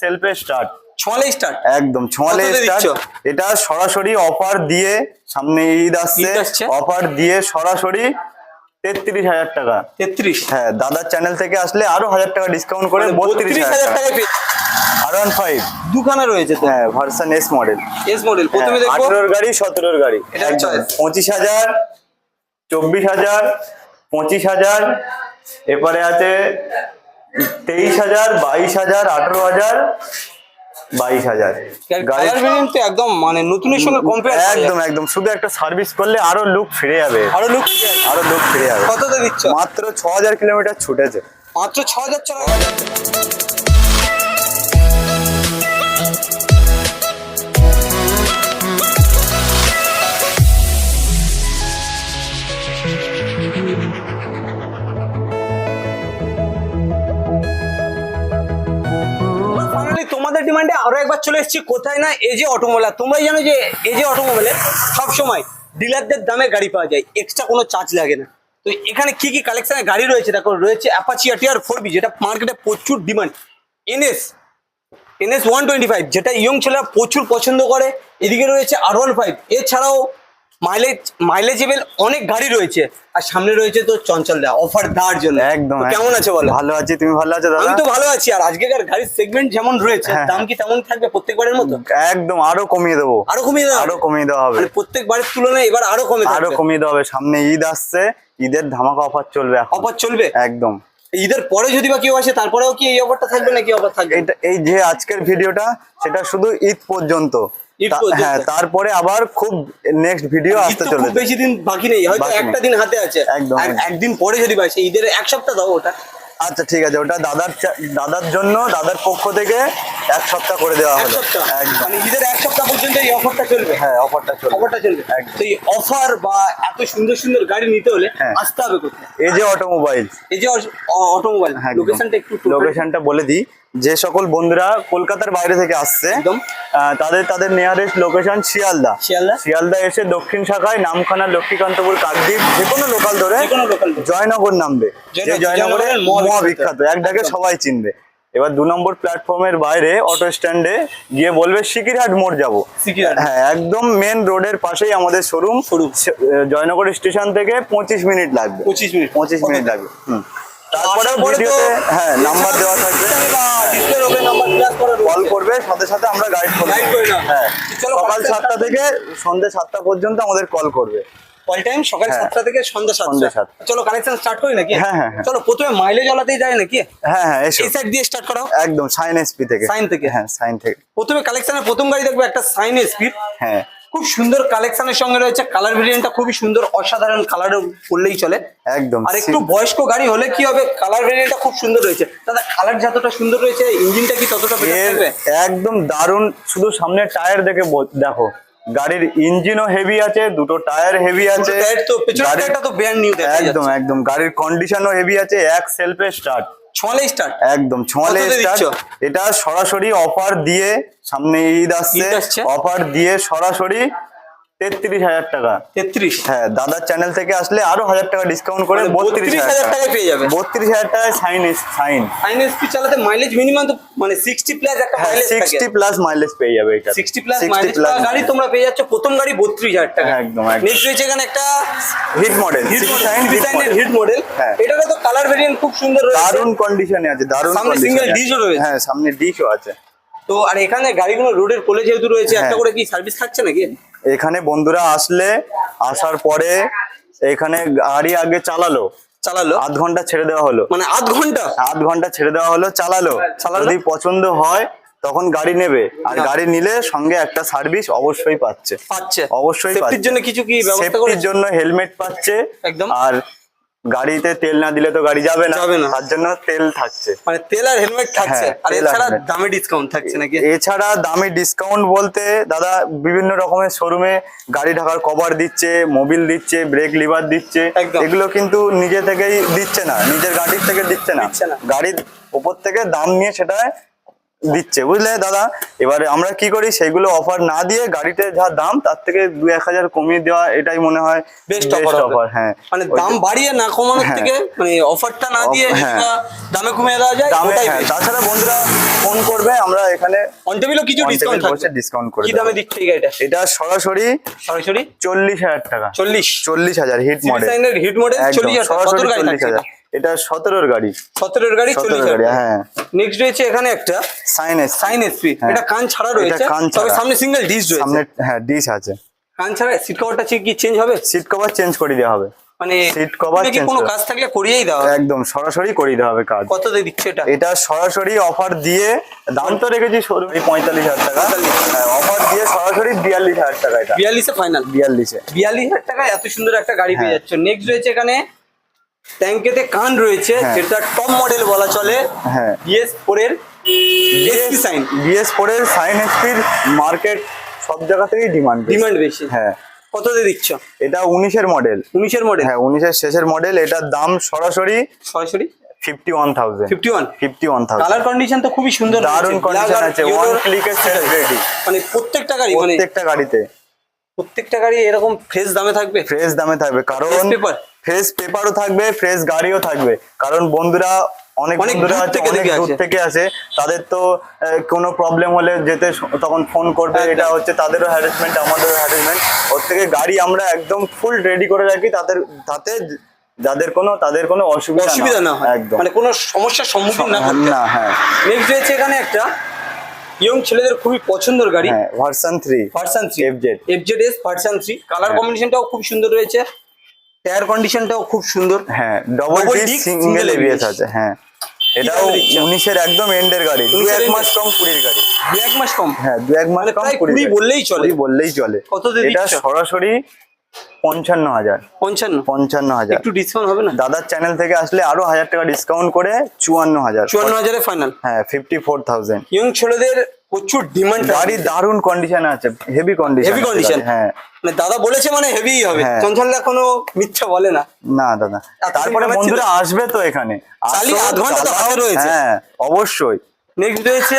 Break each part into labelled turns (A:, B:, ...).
A: সেলফে start
B: ছলে start
A: একদম start এটা সরাসরি অফার দিয়ে সামনে ঈদ আসছে অফার দিয়ে সরাসরি তেত্রিশ হাজার টাকা।
B: তেত্রিশ?
A: হ্যাঁ দাদার চ্যানেল থেকে আসলে আরও হাজার টাকা ডিসকাউন্ট করে বত্রিশ
B: বত্রিশ
A: হাজার টাকা। আর ওয়ান ফাইভ
B: দুখানা রয়েছে
A: হ্যাঁ version S model
B: S model প্রথমে দেখব।
A: আঠেরোর গাড়ি সতেরোর গাড়ি। পঁচিশ হাজার চব্বিশ হাজার পঁচিশ হাজার এরপরে আছে তেইশ হাজার বাইশ হাজার আঠারো হাজার বাইশ হাজার। গাড়ি
B: একদম মানে নতুনের সঙ্গে কম্পেয়ার
A: একদম একদম। শুধু একটা সার্ভিস করলে আরও লুক ফিরে যাবে।
B: আরও লুক
A: আরও লুক ফিরে যাবে।
B: দিচ্ছ?
A: মাত্র ছ হাজার কিলোমিটার ছুটেছে।
B: মাত্র ছ হাজার টাকা ডিমান্ডে আরও একবার চলে এসেছি। কোথায় না এজে অটোমোবাইল আর তোমরাই জানো যে এই এজে অটোমোবাইলে সবসময় ডিলারদের দামে গাড়ি পাওয়া যায় এক্সট্রা কোনো চার্জ লাগে না। তো এখানে কি কি কালেকশনের গাড়ি রয়েছে? দেখো, রয়েছে অ্যাপাচি আর ফোর বি যেটা মার্কেটে প্রচুর demand NS NS one twenty five যেটা ইয়ং ছেলেরা প্রচুর পছন্দ করে। এদিকে রয়েছে আর ওয়ান ফাইভ এছাড়াও মাইলেজ মাইলেজেবল অনেক গাড়ি রয়েছে। আর সামনে রয়েছে তো চঞ্চল দা অফার দেওয়ার জন্য।
A: একদম
B: কেমন আছে বলো?
A: ভালো আছি তুমি ভালো আছো
B: আমি তো ভালো আছি আর আজকেকার গাড়ির সেগমেন্ট যেমন রয়েছে
A: হ্যাঁ।
B: দাম কি তেমন থাকবে প্রত্যেকবারের মতো?
A: একদম আরও কমিয়ে দেবো।
B: আরও কমিয়ে দেবো
A: আরও কমিয়ে দেওয়া হবে।
B: মানে প্রত্যেকবারের তুলনায় এবার আরও কমে
A: আরও কমিয়ে দেওয়া হবে। সামনে ঈদ আসছে ঈদের ধামাকা অফার চলবে
B: অফার চলবে?
A: একদম।
B: ঈদের পরে যদি বা কেউ আসে তারপরেও কি এই অফারটা থাকবে নাকি অফার থাকবে?
A: এই যে আজকের ভিডিওটা সেটা শুধু ঈদ পর্যন্ত। হ্যাঁ তারপরে আবার খুব নেক্সট ভিডিও আসতে চলেছে।
B: বেশি দিন বাকি নেই হয়তো একটা দিন হাতে আছে।
A: একদম,
B: একদিন পরে যদি পাই ঈদের এক সপ্তাহ দাও ওটা।
A: আচ্ছা ঠিক আছে ওটা দাদার দাদার জন্য দাদার পক্ষ থেকে এক সপ্তাহ করে দেওয়া হলো।
B: মানে ঈদের এক সপ্তাহ পর্যন্ত এই অফারটা চলবে?
A: হ্যাঁ অফারটা চলবে।
B: অফারটা চলবে। তো এই অফার বা এত সুন্দর সুন্দর গাড়ি নিতে হলে
A: হ্যাঁ।
B: আসতে হবে কোথায়?
A: এই যে অটোমোবাইল
B: এই যে অটোমোবাইল লোকেশনটা একটু
A: লোকেশনটা বলে দিই। যে সকল বন্ধুরা কলকাতার বাইরে থেকে আসছে তাদের তাদের নিয়ারেস্ট লোকেশন শিয়ালদা।
B: শিয়ালদা?
A: শিয়ালদা এসে দক্ষিণ শাখায় নামখানা লক্ষ্মীকান্তপুর কাকদ্বীপ যে কোনো লোকাল ধরে। জয়নগর নামবে। যে
B: জয়নগরে জয়নগরের মহা
A: মহা
B: বিখ্যাত।
A: বিখ্যাত। এক ডাকে সবাই চিনবে। এবার দু নম্বর প্ল্যাটফর্মের বাইরে অটো স্ট্যান্ডে গিয়ে বলবে সিকিরহাট মোড় যাব। হ্যাঁ একদম মেন রোডের পাশেই আমাদের শোরুম। জয়নগর স্টেশন থেকে পঁচিশ মিনিট লাগবে।
B: পঁচিশ মিনিট।
A: পঁচিশ মিনিট লাগবে। হুম। তারপরে ভিডিওতে হ্যাঁ নাম্বার দেওয়া থাকবে।
B: ডিসপ্লে ওকে নাম্বার প্লাস করা
A: কল করবে সাথে সাথে আমরা গাইড করব।
B: Guide করে নাও।
A: হ্যাঁ সকাল সাতটা থেকে সন্ধ্যে সাতটা পর্যন্ত আমাদের কল করবে।
B: টাইম সকাল
A: হ্যাঁ।
B: সাতটা থেকে সন্ধ্যা সাতটা। চলো কালেকশন স্টার্ট করি নাকি?
A: হ্যাঁ, হ্যাঁ।
B: চলো প্রথমে মাইলেজ ওলাতেই যায় নাকি?
A: হ্যাঁ হ্যাঁ এসো।
B: এই সাইড দিয়ে স্টার্ট
A: একদম সাইন এসপি থেকে।
B: সাইন থেকে?
A: হ্যাঁ সাইন থেকে।
B: প্রথমে কালেকশনের প্রথম গাড়ি দেখব একটা সাইন স্পিড
A: হ্যাঁ।
B: খুব সুন্দর কালেকশনের সঙ্গে রয়েছে। কালার ভেরিয়েন্টটা খুবই সুন্দর অসাধারণ কালার করলেই চলে।
A: একদম
B: আর একটু বয়স্ক গাড়ি হলে কি হবে? কালার ভেরিয়েন্টটা খুব সুন্দর রয়েছে। দাদা কালার যতটা সুন্দর রয়েছে ইঞ্জিনটা কি ততটা
A: একদম দারুণ শুধু সামনে টায়ার দেখে দেখো। গাড়ির ইঞ্জিনও হেভি আছে দুটো টায়ার হেভি আছে।
B: টায়ার তো পেছনের টায়ারটা তো ব্র্যান্ড নিউ
A: একদম একদম। গাড়ির কন্ডিশনও হেভি আছে এক সেলফে স্টার্ট
B: ছলে স্টার্ট
A: একদম স্টার্ট এটা সরাসরি অফার দিয়ে সামনে ঈদ আসছে। অফার দিয়ে সরাসরি তেত্রিশ হাজার টাকা।
B: তেত্রিশ?
A: হ্যাঁ দাদার চ্যানেল থেকে আসলে আরও হাজার টাকা ডিসকাউন্ট করে
B: মানে
A: বত্রিশ হাজার
B: টাকায় পেয়ে যাবে।
A: বত্রিশ হাজার টাকায় সাইন সাইন
B: সাইন স্পিড চালাতে মাইলেজ মিনিমাম তো মানে সিক্সটি প্লাস একটা মাইলেজ
A: সিক্সটি প্লাস মাইলেজ পেয়ে যাবে এটা।
B: সিক্সটি প্লাস মাইলেজ গাড়ি তোমরা পেয়ে যাচ্ছ প্রথম গাড়ি বত্রিশ হাজার টাকা।
A: একদম।
B: নেক্সট রয়েছে এখানে একটা
A: hit model
B: hit
A: Shine
B: hit model
A: হ্যাঁ।
B: এটারও তো কালার ভেরিয়েন্ট খুব সুন্দর রয়েছে।
A: দারুণ কন্ডিশনে আছে দারুণ
B: সামনে
A: আছে।
B: ডিশও রয়েছে।
A: হ্যাঁ সামনে ডিশও আছে।
B: তো আর এখানে গাড়িগুলো রোডের কোলে যেহেতু রয়েছে একটা
A: হ্যাঁ।
B: করে কি সার্ভিস থাকছে নাকি?
A: এখানে বন্ধুরা আসলে আসার পরে এখানে গাড়ি আগে চালালো।
B: চালালো?
A: আধ ঘণ্টা ছেড়ে দেওয়া হলো।
B: মানে আধ ঘণ্টা?
A: আধ ঘণ্টা ছেড়ে দেওয়া হলো চালালো? যদি পছন্দ হয় তখন গাড়ি নেবে। আর গাড়ি নিলে সঙ্গে একটা সার্ভিস অবশ্যই পাচ্ছে।
B: পাচ্ছে।
A: অবশ্যই
B: সেফটির জন্য কিছু কি ব্যবস্থা
A: সেফটির জন্য হেলমেট পাচ্ছে।
B: একদম।
A: আর গাড়িতে তেল না দিলে তো গাড়ি যাবে না।
B: যাবে না।
A: তার জন্য তেল থাকছে।
B: মানে তেল আর হেলমেট থাকছে।
A: হ্যাঁ,
B: আর এছাড়া। দামে ডিসকাউন্ট থাকছে নাকি?
A: এছাড়া দামি ডিসকাউন্ট বলতে দাদা বিভিন্ন রকমের শোরুমে গাড়ি ঢাকার কভার দিচ্ছে মোবিল দিচ্ছে ব্রেক লিভার দিচ্ছে। এগুলো কিন্তু নিজে থেকেই দিচ্ছে না নিজের গাড়ির থেকে দিচ্ছে না।
B: দিচ্ছে না।
A: গাড়ির উপর থেকে দাম নিয়ে সেটা দিচ্ছে বুঝলে দাদা? এবারে আমরা কি করি সেগুলো অফার না দিয়ে গাড়িতে যা দাম তার থেকে দু এক হাজার কমিয়ে দেওয়া এটাই মনে হয়
B: বেস্ট অফার
A: হ্যাঁ।
B: মানে দাম বাড়িয়ে না কমানোর
A: হ্যাঁ।
B: থেকে মানে অফারটা না দিয়ে
A: হ্যাঁ।
B: দামে কমিয়ে দেওয়া যায়
A: দামে হ্যাঁ। তাছাড়া বন্ধুরা ফোন করবে আমরা এখানে
B: অন টেবিলও কিছু ডিসকাউন্ট থাকবে।
A: বসে করে
B: কি দামে দিচ্ছে গাড়িটা?
A: এটা সরাসরি
B: সরাসরি?
A: চল্লিশ হাজার টাকা।
B: চল্লিশ।
A: চল্লিশ হাজার হিট মডেল
B: হিট মডেল চল্লিশ হাজার
A: সরাসরি চল্লিশ
B: থাকছে
A: হাজার। এটা সতেরোর গাড়ি।
B: সতেরোর গাড়ি চল্লিশ
A: গাড়ি হ্যাঁ।
B: নেক্সট রয়েছে এখানে একটা
A: সাইনেস
B: সাইন এসপি
A: হ্যাঁ।
B: এটা কান ছাড়া রয়েছে
A: কান
B: তবে
A: ছাড়া।
B: সামনে সিঙ্গেল ডিস রয়েছে।
A: সামনে হ্যাঁ ডিশ আছে।
B: কান ছাড়া সিট কভারটা কি চেঞ্জ হবে?
A: সিট কভার চেঞ্জ করে দেওয়া হবে।
B: মানে
A: Seat cover
B: তুমি কি কোনো কাজ থাকলে করিয়েই দাও
A: একদম সরাসরি করে দিতে হবে কাজ।
B: কত দিয়ে দিচ্ছে এটা?
A: এটা সরাসরি অফার দিয়ে দাম তো রেখেছি শোরুম পঁয়তাল্লিশ হাজার টাকা। হ্যাঁ অফার দিয়ে সরাসরি বিয়াল্লিশ হাজার টাকা এটা।
B: বিয়াল্লিশে ফাইনাল
A: বিয়াল্লিশে।
B: বিয়াল্লিশ হাজার টাকা এত সুন্দর একটা গাড়ি পেয়ে
A: হ্যাঁ।
B: যাচ্ছে। নেক্সট রয়েছে এখানে ট্যাঙ্কেতে কান রয়েছে
A: হ্যাঁ।
B: যেটা টপ মডেল বলা চলে।
A: হ্যাঁ।
B: বিএস ফোর এর এসপি সাইন
A: বিএস সাইন এসপির মার্কেট সব জায়গা থেকেই ডিমান্ড
B: ডিমান্ড বেশি।
A: হ্যাঁ।
B: দিচ্ছ?
A: এটা উনিশের মডেল
B: উনিশের মডেল
A: হ্যাঁ উনিশের শেষের মডেল এটার দাম সরাসরি
B: সরাসরি?
A: Fifty one thousand
B: fifty one
A: fifty one thousand
B: colour condition তো খুবই সুন্দর
A: দারুণ কন্ডিশন
B: আর
A: আছে।
B: yellow
A: ওয়ান ক্লিকে সেল রেডি
B: মানে প্রত্যেকটা গাড়ি মানে
A: প্রত্যেকটা গাড়িতে।
B: প্রত্যেকটা গাড়ি এরকম ফ্রেশ দামে থাকবে?
A: ফ্রেশ দামে থাকবে। কারণ? ফ্রেশ পেপারও থাকবে ফ্রেশ গাড়িও থাকবে। কারণ বন্ধুরা অনেক
B: অনেক
A: বন্ধুরা
B: দূর থেকে
A: দূর। থেকে আসে। তাদের তো কোনো প্রবলেম হলে যেতে তখন ফোন করবে। এটা হচ্ছে তাদেরও হ্যারাসমেন্ট আমাদেরও হ্যারাসমেন্ট ওর থেকে গাড়ি আমরা একদম ফুল রেডি করে রাখি তাদের তাতে যাদের কোনো তাদের কোনো অসুবিধা
B: অসুবিধা না হয়।
A: একদম।
B: মানে কোনো সমস্যার সম্মুখীন না
A: না হ্যাঁ।
B: নেক্সট রয়েছে এখানে একটা ইয়ং ছেলেদের খুবই পছন্দের গাড়ি।
A: হ্যাঁ version three
B: version three
A: FZ
B: FZ S version three colour
A: হ্যাঁ।
B: কম্বিনেশনটাও খুব সুন্দর রয়েছে। টায়ার কন্ডিশনটাও খুব সুন্দর।
A: হ্যাঁ double
B: Double
A: D
B: disc,
A: single ABS আছে হ্যাঁ। এটাও? উনিশের একদম এন্ডের গাড়ি দু
B: 19
A: এক মাস? কম কুড়ির গাড়ি।
B: দু এক মাস কম?
A: হ্যাঁ দু এক মাস কম
B: কুড়ি। বললেই চলে।
A: বললেই চলে।
B: কত
A: এটা সরাসরি পঞ্চান্ন হাজার।
B: পঞ্চান্ন?
A: পঞ্চান্ন হাজার।
B: একটু ডিসকাউন্ট হবে না?
A: দাদার চ্যানেল থেকে আসলে আরও হাজার টাকা ডিসকাউন্ট করে চুয়ান্ন হাজার।
B: চুয়ান্ন হাজারে ফাইনাল
A: হ্যাঁ ফিফটি ফোর থাউজেন্ড
B: ইয়ং ছেলেদের প্রচুর ডিমান্ড
A: গাড়ি দারুণ কন্ডিশনে আছে হেভি কন্ডিশন
B: হেভি কন্ডিশন
A: হ্যাঁ।
B: মানে দাদা বলেছে মানে হেভি হবে।
A: হ্যাঁ।
B: চঞ্চলদা কোনো মিথ্যা বলে না।
A: না দাদা। তারপরে বন্ধুরা আসবে তো এখানে।
B: চালিয়ে আধ ঘণ্টা তো হাতে রয়েছে।
A: হ্যাঁ অবশ্যই।
B: নেক্সট রয়েছে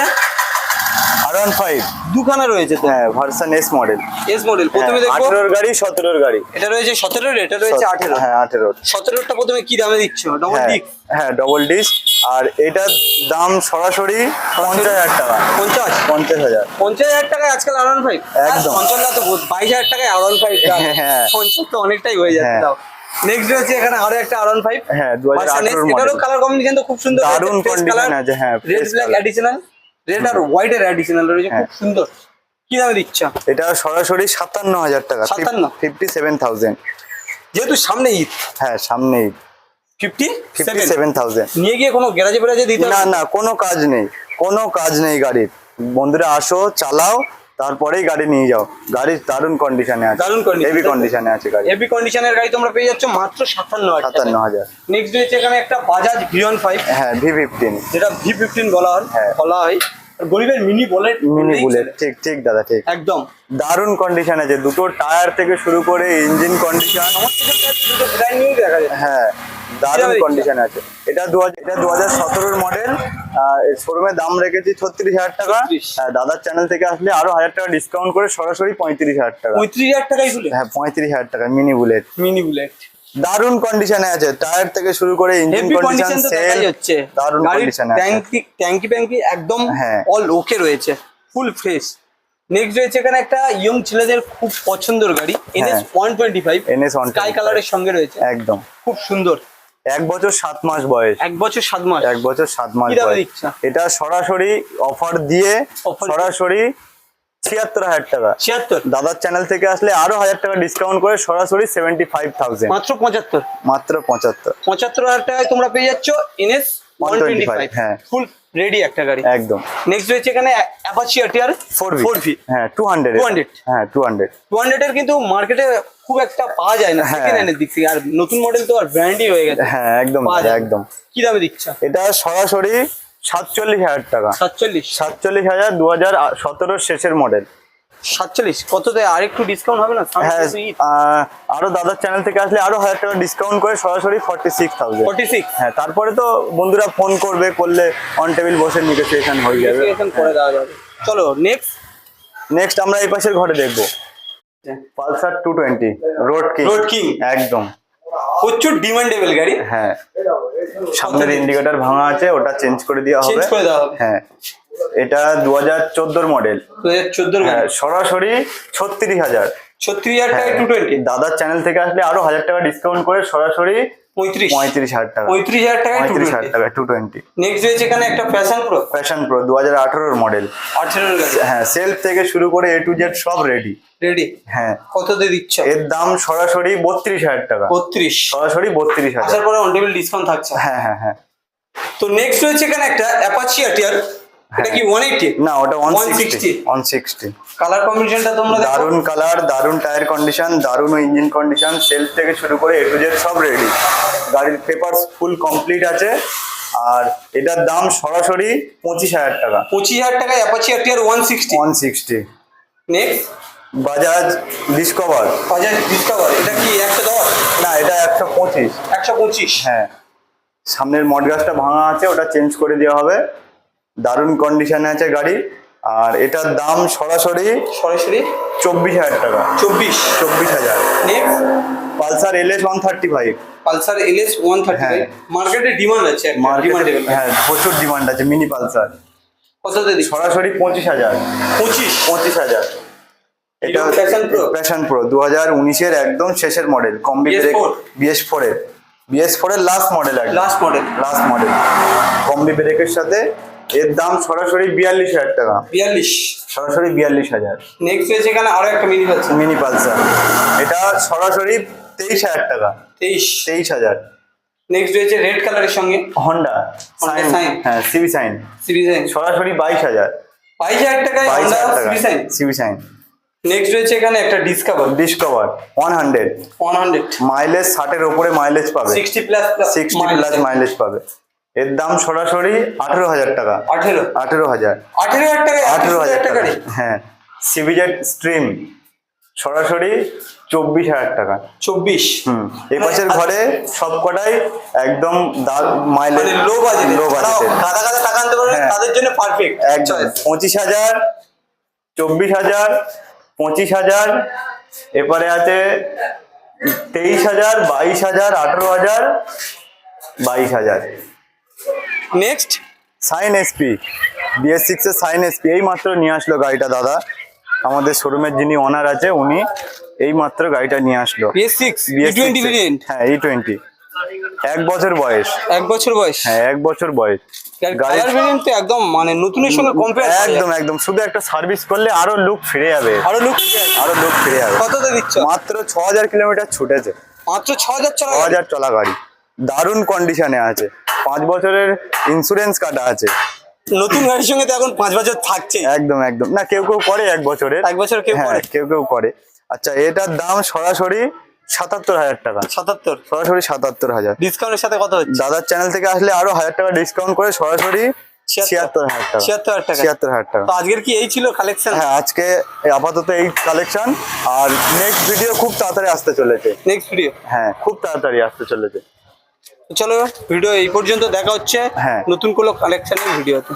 A: আর ওয়ান ফাইভ
B: দুখানা রয়েছে তো?
A: হ্যাঁ version S model
B: S model প্রথমে দেখব
A: আঠেরোর গাড়ি সতেরোর গাড়ি।
B: এটা রয়েছে সতেরো এটা রয়েছে আঠেরো।
A: হ্যাঁ আঠেরো।
B: সতেরোটা প্রথমে কি দামে দিচ্ছ? ডবল
A: হ্যাঁ
B: ডিক
A: হ্যাঁ ডবল ডিস আর এটার দাম সরাসরি পঞ্চাশ হাজার টাকা।
B: পঞ্চাশ?
A: পঞ্চাশ হাজার।
B: পঞ্চাশ হাজার টাকায় আজকাল আর ওয়ান ফাইভ
A: একদম।
B: পঞ্চাশ তো বাইশ হাজার টাকায় আর ওয়ান ফাইভ
A: হ্যাঁ।
B: পঞ্চাশ তো অনেকটাই হয়ে যাচ্ছে
A: হ্যাঁ।
B: তাও। নেক্সট রয়েছে এখানে আরও একটা আর ফাইভ
A: হ্যাঁ, 2018
B: এটারও কালার কম্বিনেশন তো খুব সুন্দর
A: দারুণ condition আছে, হ্যাঁ,
B: রেড ব্ল্যাক। অ্যাডিশনাল রেড আর হোয়াইট এর অ্যাডিশনাল রয়েছে খুব। সুন্দর। কি দামে দিচ্ছ?
A: এটা সরাসরি সাতান্ন হাজার টাকা
B: 57?
A: ফিফটি সেভেন থাউজেন্ড
B: যেহেতু সামনে ঈদ।
A: হ্যাঁ সামনেই
B: ফিফটি
A: ফিফটি সেভেন? থাউজেন্ড
B: নিয়ে গিয়ে কোনো গ্যারাজে ফেরাজে দিতে
A: না না কোনো কাজ নেই কোনো কাজ নেই গাড়ির। বন্ধুরা আসো চালাও তারপরেই গাড়ি নিয়ে যাও। গাড়ির দারুণ কন্ডিশনে আছে।
B: দারুণ
A: হেভি কন্ডিশনে আছে। গাড়ি।
B: হেভি কন্ডিশনের গাড়ি তোমরা পেয়ে যাচ্ছ মাত্র সাতান্ন হাজার
A: সাতান্ন হাজার।
B: নেক্সট রয়েছে এখানে একটা বাজাজ ভিয়ন ফাইভ
A: হ্যাঁ ভি ফিফটিন
B: যেটা ভি ফিফটিন বলা হয়
A: হ্যাঁ।
B: বলা হয়। গরিবের মিনি বুলেট
A: মিনি বুলেট ঠিক ঠিক দাদা ঠিক।
B: একদম।
A: দারুণ কন্ডিশন আছে দুটো টায়ার থেকে শুরু করে ইঞ্জিন কন্ডিশন
B: সমস্ত দেখা যায়।
A: হ্যাঁ। দারুণ কন্ডিশন আছে। এটা দু এটা দু হাজার সতেরোর মডেল শোরুমে দাম রেখেছি ছত্রিশ হাজার টাকা।
B: 36
A: হ্যাঁ দাদার চ্যানেল থেকে আসলে আরও হাজার টাকা ডিসকাউন্ট করে সরাসরি পঁয়ত্রিশ হাজার টাকা।
B: পঁয়ত্রিশ হাজার টাকাই
A: হ্যাঁ পঁয়ত্রিশ হাজার টাকা মিনি বুলেট
B: মিনি বুলেট
A: দারুণ কন্ডিশনে আছে। টায়ার থেকে শুরু করে ইঞ্জিন কন্ডিশন সেল দারুণ আছে।
B: ট্যাঙ্কি একদম
A: হ্যাঁ।
B: অল ওকে রয়েছে। ফুল ফ্রেশ নেক্সট রয়েছে এখানে একটা ইয়ং ছেলেদের খুব পছন্দের গাড়ি NS one twenty five
A: NS 125
B: sky কালারের সঙ্গে রয়েছে।
A: একদম।
B: খুব সুন্দর।
A: এক বছর সাত মাস বয়স।
B: এক বছর সাত মাস।
A: এক বছর সাত মাস বয়স। এটা সরাসরি অফার দিয়ে সরাসরি ছিয়াত্তর হাজার টাকা।
B: ছিয়াত্তর?
A: দাদার চ্যানেল থেকে আসলে আরও হাজার টাকা ডিসকাউন্ট করে সরাসরি সেভেন্টি ফাইভ থাউজেন্ড
B: মাত্র পঁচাত্তর?
A: মাত্র পঁচাত্তর।
B: পঁচাত্তর হাজার টাকায় তোমরা পেয়ে যাচ্ছ এনএস ওয়ান টোয়েন্টি ফাইভ
A: হ্যাঁ।
B: ফুল রেডি একটা গাড়ি।
A: একদম।
B: নেক্সট রয়েছে এখানে Apache RTR
A: four V
B: four V
A: হ্যাঁ টু হান্ড্রেড
B: 200
A: হ্যাঁ টু হান্ড্রেড
B: টু হান্ড্রেডের কিন্তু মার্কেটে খুব একটা পাওয়া যায় না। সেকেন্ড হ্যান্ডের দিক থেকে। আর নতুন মডেল তো আর ব্র্যান্ডই হয়ে গেছে।
A: হ্যাঁ একদম একদম।
B: কি দামে দিচ্ছ?
A: এটা সরাসরি সাতচল্লিশ হাজার টাকা।
B: সাতচল্লিশ।
A: সাতচল্লিশ হাজার দু হাজার সতেরোর শেষের মডেল
B: সাতচল্লিশ। কততে আর একটু ডিসকাউন্ট হবে না?
A: হ্যাঁ আরও দাদার চ্যানেল থেকে আসলে আরও হাজার টাকা ডিসকাউন্ট করে সরাসরি forty six thousand
B: forty six
A: হ্যাঁ তারপরে তো বন্ধুরা ফোন করবে করলে অন টেবিল বসে নেগোসিয়েশন হয়ে যাবে।
B: করে দেওয়া যাবে চলো নেক্সট
A: নেক্সট আমরা এই পাশের ঘরে দেখব। Pulsar two twenty road king
B: road King।
A: একদম।
B: প্রচুর ডিমান্ডেবল গাড়ি।
A: হ্যাঁ। সামনের ইন্ডিকেটর ভাঙা আছে ওটা চেঞ্জ করে দেওয়া
B: চেঞ্জ
A: হবে।
B: করে দেওয়া হবে।
A: হ্যাঁ। এটা দু হাজার চোদ্দোর মডেল
B: দু হাজার চোদ্দোর
A: হ্যাঁ সরাসরি ছত্রিশ হাজার।
B: ছত্রিশ হাজার টাকা
A: হ্যাঁ।
B: টু টোয়েন্টি
A: দাদার চ্যানেল থেকে আসলে আরও হাজার টাকা ডিসকাউন্ট করে সরাসরি
B: পঁয়ত্রিশ।
A: পঁয়ত্রিশ হাজার টাকা।
B: পঁয়ত্রিশ হাজার টাকা টু
A: পঁয়ত্রিশ হাজার টাকা টু টোয়েন্টি
B: নেক্সট রয়েছে এখানে একটা ফ্যাশন প্রো
A: ফ্যাশন প্রো দু হাজার আঠারোর মডেল
B: আঠেরোর
A: হ্যাঁ সেলফ থেকে শুরু করে এ টু জেড সব রেডি
B: রেডি
A: হ্যাঁ।
B: কততে দিচ্ছ?
A: এর দাম সরাসরি বত্রিশ হাজার টাকা।
B: বত্রিশ।
A: সরাসরি বত্রিশ হাজার।
B: আসার পরে অন টেবিল ডিসকাউন্ট থাকছে।
A: হ্যাঁ হ্যাঁ হ্যাঁ।
B: তো নেক্সট রয়েছে এখানে একটা অ্যাপাচি আটিয়ার এটা কি ওয়ান এইটি
A: না ওটা one
B: 160
A: sixty one sixty
B: colour কম্বিনেশনটা তোমরা
A: দারুণ কালার দারুণ টায়ার কন্ডিশন দারুণ ইঞ্জিন কন্ডিশন সেলফ থেকে শুরু করে এ টু জেড সব রেডি গাড়ির পেপার ফুল কমপ্লিট আছে। আর এটার দাম সরাসরি পঁচিশ হাজার টাকা।
B: পঁচিশ হাজার টাকায় Apache RTR one sixty
A: one sixty
B: next
A: Bajaj Discover
B: Bajaj Discover এটা কি একশো দশ?
A: না এটা একশো পঁচিশ।
B: একশো পঁচিশ।
A: হ্যাঁ। সামনের মডগাছটা ভাঙা আছে ওটা চেঞ্জ করে দেওয়া হবে। দারুণ কন্ডিশনে আছে গাড়ি। আর এটার দাম সরাসরি
B: সরাসরি?
A: চব্বিশ হাজার টাকা।
B: চব্বিশ?
A: চব্বিশ হাজার। Pulsar L S one thirty five
B: Pulsar L S one thirty
A: হ্যাঁ।
B: মার্কেটে ডিমান্ড আছে
A: মার্কেটে হ্যাঁ প্রচুর ডিমান্ড আছে মিনি পালসার। সরাসরি পঁচিশ হাজার।
B: পঁচিশ?
A: পঁচিশ হাজার। এটা
B: Passion Pro?
A: প্যাশন প্রো দু হাজার উনিশের একদম শেষের model combi
B: BS4?
A: Brake BS four এর বিএস ফোর এর last model
B: last model
A: last model combi ব্রেকের সাথে এর দাম সরাসরি বিয়াল্লিশ হাজার টাকা।
B: বিয়াল্লিশ।
A: সরাসরি বিয়াল্লিশ হাজার।
B: নেক্সট রয়েছে এখানে আরও একটা মিনি পাচ্ছে
A: মিনি পালসার এটা সরাসরি তেইশ হাজার টাকা।
B: তেইশ।
A: তেইশ হাজার।
B: নেক্সট রয়েছে রেড কালারের সঙ্গে?
A: Honda Shine. হ্যাঁ সিবি সাইন
B: সিরিজ
A: সরাসরি বাইশ হাজার।
B: বাইশ হাজার টাকায়
A: বাইশ
B: হন্ডা
A: টাকা।
B: সিরিজ
A: সিবি সাইন
B: নেক্সট রয়েছে এখানে একটা Discover
A: Discover one hundred
B: one hundred
A: mileage ষাটের ওপরে মাইলেজ পাবে।
B: Sixty plus
A: sixty plus mileage পাবে। এর দাম সরাসরি আঠেরো হাজার টাকা।
B: আঠেরো?
A: আঠেরো হাজার।
B: আঠেরো হাজার টাকায়
A: আঠেরো হাজার টাকা। হ্যাঁ। সিভিজেট স্ট্রিম সরাসরি চব্বিশ হাজার টাকা।
B: চব্বিশ?
A: হুম। এ পাশের ঘরে সব কটাই একদম মাইলেজ
B: মানে লো বাজেট
A: লো বাজেটের
B: গাদা গাদা টাকা আনতে পারবে
A: হ্যাঁ।
B: তাদের জন্য পারফেক্ট
A: একদম পঁচিশ হাজার চব্বিশ হাজার পঁচিশ হাজার এরপরে আছে তেইশ হাজার বাইশ হাজার আঠেরো হাজার বাইশ হাজার।
B: Next
A: Shine SP BS six এর সাইন এসপি এই মাত্র নিয়ে আসলো গাড়িটা দাদা। আমাদের শোরুমের যিনি ওনার আছে উনি এই মাত্র গাড়িটা নিয়ে আসলো।
B: বিএস সিক্স
A: BS6
B: টোয়েন্টি
A: এর।
B: ভেরিয়েন্ট
A: হ্যাঁ ই টোয়েন্টি এক বছর বয়স।
B: এক বছর বয়স?
A: হ্যাঁ এক বছর বয়স। গাড়ির-
B: ভেরিয়েন্ট তো একদম মানে নতুনের সঙ্গে কম্পেয়ার
A: একদম একদম। শুধু একটা সার্ভিস করলে আরও লুক ফিরে যাবে।
B: আরও লুক
A: আরও লুক ফিরে যাবে।
B: দিচ্ছ?
A: মাত্র ছ হাজার কিলোমিটার ছুটেছে।
B: মাত্র ছ হাজার
A: ছ
B: চলা
A: হাজার চলা গাড়ি। দারুণ কন্ডিশনে আছে। পাঁচ বছরের ইন্স্যুরেন্স কাটা আছে।
B: নতুন গাড়ির সঙ্গে তো এখন পাঁচ বছর থাকছে
A: একদম একদম। না কেউ কেউ করে এক বছরের।
B: এক বছর কেউ
A: হ্যাঁ
B: করে?
A: কেউ কেউ করে। আচ্ছা এটার দাম সরাসরি সাতাত্তর হাজার টাকা।
B: সাতাত্তর?
A: সরাসরি সাতাত্তর হাজার।
B: ডিসকাউন্টের সাথে কত হচ্ছে?
A: দাদার চ্যানেল থেকে আসলে আরও হাজার টাকা ডিসকাউন্ট করে সরাসরি ছিয়াত্তর। হাজার টাকা।
B: ছিয়াত্তর হাজার টাকা।
A: ছিয়াত্তর হাজার টাকা।
B: তো আজকের কি এই ছিল কালেকশন
A: হ্যাঁ আজকে আপাতত এই কালেকশন আর নেক্সট ভিডিও খুব তাড়াতাড়ি আসতে চলেছে।
B: নেক্সট ভিডিও
A: হ্যাঁ খুব তাড়াতাড়ি আসতে চলেছে।
B: চলো ভিডিও এই পর্যন্ত দেখা হচ্ছে
A: হ্যাঁ।
B: নতুন কোনো কালেকশনের ভিডিওতে